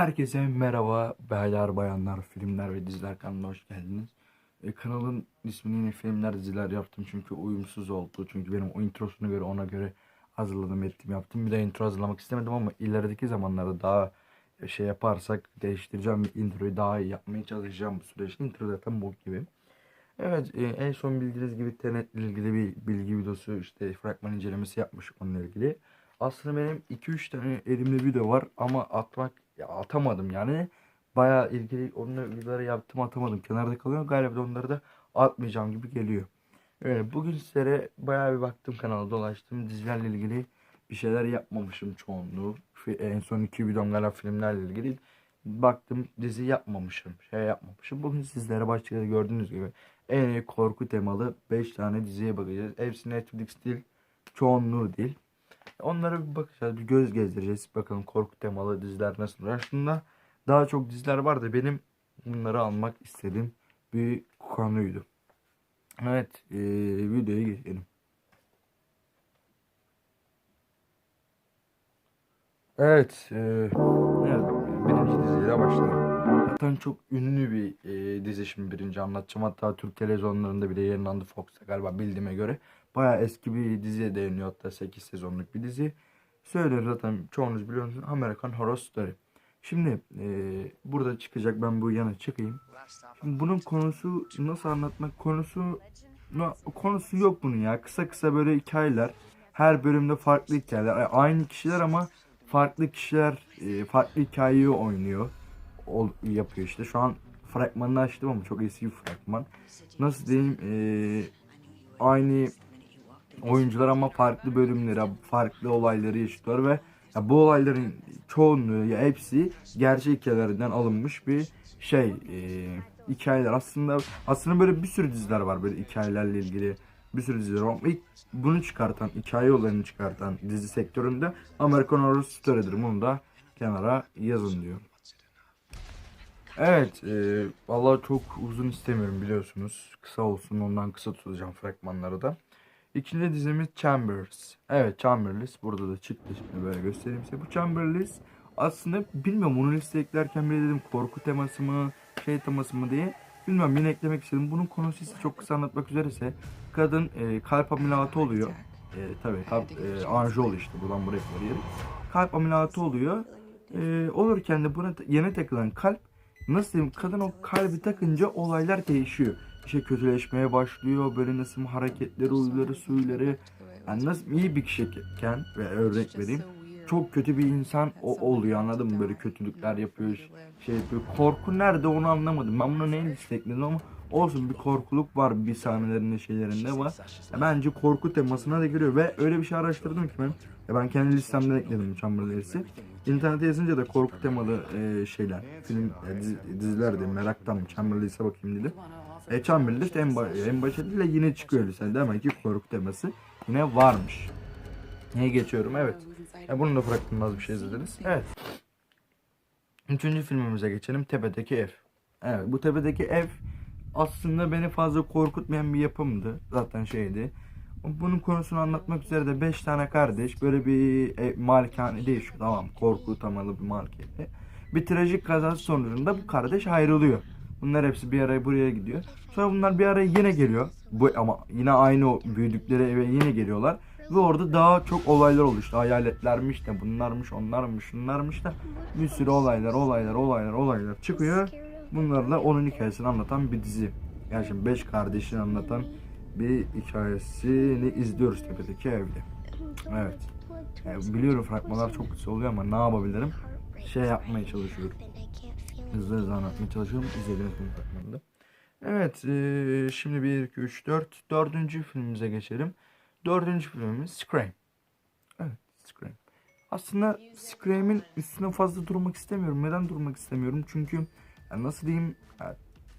Herkese merhaba beyler bayanlar filmler ve diziler kanalına hoş geldiniz. E, kanalın ismini yine filmler diziler yaptım çünkü uyumsuz oldu. Çünkü benim o introsuna göre ona göre hazırladım ettim yaptım. Bir de intro hazırlamak istemedim ama ilerideki zamanlarda daha şey yaparsak değiştireceğim ve introyu daha iyi yapmaya çalışacağım bu süreçte. Intro zaten bok gibi. Evet e, en son bildiğiniz gibi Tenet ile ilgili bir bilgi videosu işte fragman incelemesi yapmış onunla ilgili. Aslında benim 2-3 tane elimde video var ama atmak ya atamadım yani. Bayağı ilgili onunla videoları yaptım atamadım. Kenarda kalıyor. Galiba onları da atmayacağım gibi geliyor. Öyle bugün sizlere bayağı bir baktım kanala dolaştım. Dizilerle ilgili bir şeyler yapmamışım çoğunluğu. En son iki videom galiba filmlerle ilgili. Baktım dizi yapmamışım. Şey yapmamışım. Bugün sizlere başta gördüğünüz gibi en iyi korku temalı 5 tane diziye bakacağız. Hepsi Netflix değil. Çoğunluğu değil. Onlara bir bakacağız. Bir göz gezdireceğiz. Bakalım korku temalı diziler nasıl. Aslında daha çok diziler var da benim bunları almak istediğim bir konuydu. Evet. eee videoya geçelim. Evet. eee, evet. Birinci diziyle başlayalım. Zaten çok ünlü bir eee, dizi şimdi birinci anlatacağım. Hatta Türk televizyonlarında bile yayınlandı Fox'ta galiba bildiğime göre. Bayağı eski bir diziye dayanıyor hatta 8 sezonluk bir dizi. Söylerim zaten çoğunuz biliyorsunuz American Horror Story. Şimdi eee, burada çıkacak ben bu yana çıkayım. Şimdi bunun konusu nasıl anlatmak konusu konusu yok bunun ya. Kısa kısa böyle hikayeler. Her bölümde farklı hikayeler. Aynı kişiler ama farklı kişiler eee, farklı hikayeyi oynuyor. Ol, yapıyor işte. Şu an fragmanını açtım ama çok eski bir fragman. Nasıl diyeyim eee, aynı oyuncular ama farklı bölümlere, farklı olayları yaşıyorlar ve ya bu olayların çoğunluğu ya hepsi gerçek hikayelerinden alınmış bir şey e, hikayeler. Aslında aslında böyle bir sürü diziler var böyle hikayelerle ilgili bir sürü diziler var. İlk bunu çıkartan, hikaye olayını çıkartan dizi sektöründe American Horror Story'dir. Bunu da kenara yazın diyor. Evet, e, vallahi çok uzun istemiyorum biliyorsunuz. Kısa olsun, ondan kısa tutacağım fragmanları da. İkinci dizimiz Chambers. Evet Chamberlain burada da çıktı şimdi böyle göstereyim size. Bu Chamberlain aslında bilmiyorum onu liste eklerken bile dedim korku teması mı şey teması mı diye. Bilmiyorum yine eklemek istedim. Bunun konusu ise çok kısa anlatmak üzere ise kadın e, kalp ameliyatı oluyor. E, tabii kalp e, anjiyol işte buradan buraya yeri. Kalp ameliyatı oluyor. E, olurken de buna yeni takılan kalp nasıl diyeyim kadın o kalbi takınca olaylar değişiyor. İşte kötüleşmeye başlıyor. Böyle nasıl hareketleri, huyları, suyları. Yani nasıl iyi bir kişiyken ve örnek vereyim. Çok kötü bir insan o oluyor anladın mı? Böyle kötülükler yapıyor, şey yapıyor. Korku nerede onu anlamadım. Ben bunu neyle istekledim ama olsun bir korkuluk var bir sahnelerinde şeylerinde var. Ya bence korku temasına da giriyor ve öyle bir şey araştırdım ki ben. Ya ben kendi listemden ekledim Chamberlain'si. İnternete yazınca da korku temalı e, şeyler, film, e, dizi, diziler de meraktan Chamberlain'se bakayım dedim. E, Chamberlain en, ba- en başarılı yine çıkıyor listede. Demek ki korku teması yine varmış. Neye geçiyorum? Evet. E, bunu da bıraktığımız bir şey izlediniz. Evet. Üçüncü filmimize geçelim. Tepedeki ev. Evet bu tepedeki ev aslında beni fazla korkutmayan bir yapımdı. Zaten şeydi. Bunun konusunu anlatmak üzere de 5 tane kardeş böyle bir ev, malikane değişiyor. Tamam korku temalı bir malikane. Bir trajik kazası sonucunda bu kardeş ayrılıyor. Bunlar hepsi bir araya buraya gidiyor. Sonra bunlar bir araya yine geliyor. Bu ama yine aynı o büyüdükleri eve yine geliyorlar. Ve orada daha çok olaylar oluştu. Hayaletlermiş de bunlarmış, onlarmış, şunlarmış da bir sürü olaylar, olaylar, olaylar, olaylar çıkıyor. Bunlarla onun hikayesini anlatan bir dizi. Yani şimdi beş kardeşin anlatan bir hikayesini izliyoruz tepedeki evde. Evet. Yani biliyorum fragmanlar çok kısa oluyor ama ne yapabilirim? Şey yapmaya çalışıyorum. Hızlı hızlı anlatmaya çalışıyorum. İzlediğiniz bu fragmanda. Evet. eee, şimdi 1, 2, 3, 4. Dördüncü filmimize geçelim. Dördüncü filmimiz Scream. Evet. Scream. Aslında Scream'in üstüne fazla durmak istemiyorum. Neden durmak istemiyorum? Çünkü yani nasıl diyeyim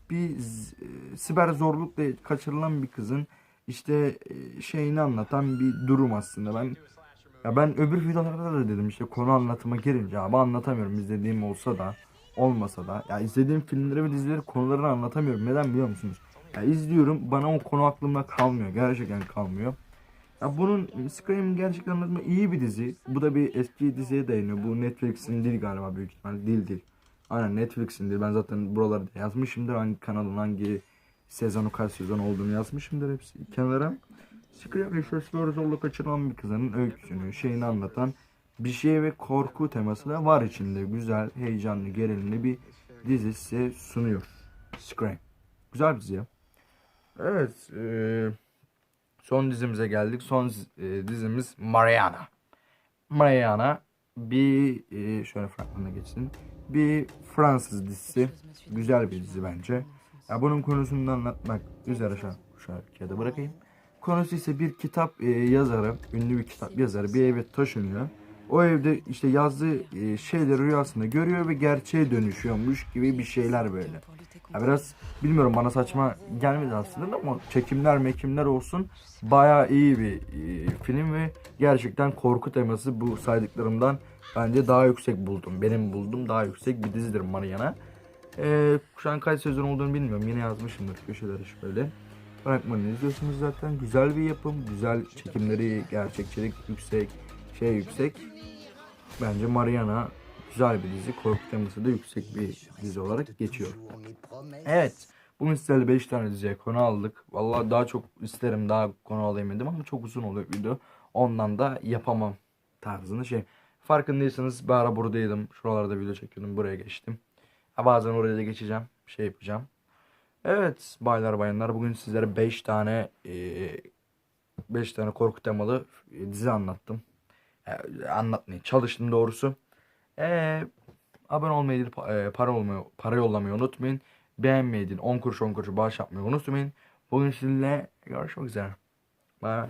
bir e, siber zorlukla kaçırılan bir kızın işte e, şeyini anlatan bir durum aslında. Ben ya ben öbür videolarda da dedim işte konu anlatıma girince abi anlatamıyorum izlediğim olsa da olmasa da ya izlediğim filmleri ve dizileri konularını anlatamıyorum. Neden biliyor musunuz? Ya izliyorum bana o konu aklımda kalmıyor. Gerçekten kalmıyor. Ya bunun Scream gerçekten anlatma iyi bir dizi. Bu da bir eski diziye dayanıyor. Bu Netflix'in değil galiba büyük ihtimalle. Değil değil. Aynen Netflix'in değil. Ben zaten buralarda yazmışımdır. Hangi kanalın hangi sezonu kaç sezon olduğunu yazmışımdır hepsi kenara. Scream Research'ları zorla kaçırılan bir kızın öyküsünü, şeyini anlatan bir şey ve korku teması da var içinde. Güzel, heyecanlı, gerilimli bir dizi size sunuyor. Scream. Güzel bir dizi ya. Evet. eee, son dizimize geldik. Son e, dizimiz Mariana. Mariana bir e, şöyle fragmana geçsin. Bir Fransız dizisi. Güzel bir dizi bence. Ya bunun konusunu anlatmak üzere an kağıda bırakayım. Konusu ise bir kitap e, yazarı, ünlü bir kitap yazarı bir eve taşınıyor. O evde işte yazdığı e, şeyleri rüyasında görüyor ve gerçeğe dönüşüyormuş gibi bir şeyler böyle. Ya biraz bilmiyorum bana saçma gelmedi aslında ama çekimler mekimler olsun bayağı iyi bir e, film ve gerçekten korku teması bu saydıklarımdan bence daha yüksek buldum. Benim buldum daha yüksek bir dizidir Mariana. E, şu an kaç sezon olduğunu bilmiyorum. Yine yazmışımdır köşeleri şöyle. Fragmanını izliyorsunuz zaten. Güzel bir yapım. Güzel çekimleri, gerçekçilik yüksek, şey yüksek. Bence Mariana güzel bir dizi. Korku teması da yüksek bir dizi olarak geçiyor. Evet. Bugün sizlerle 5 tane diziye konu aldık. Vallahi daha çok isterim daha konu alayım dedim ama çok uzun oluyor video. Ondan da yapamam tarzında şey. Farkındaysanız bir ara buradaydım. Şuralarda video çekiyordum. Buraya geçtim. Bazen oraya da geçeceğim. Şey yapacağım. Evet baylar bayanlar bugün sizlere 5 tane 5 tane korku temalı dizi anlattım. E, anlatmaya çalıştım doğrusu. E, abone olmayı, e, para olmayı, para yollamayı unutmayın. Beğenmeyi, değil, 10 kuruş 10 kuruş bağış yapmayı unutmayın. Bugün sizinle görüşmek üzere. Bye.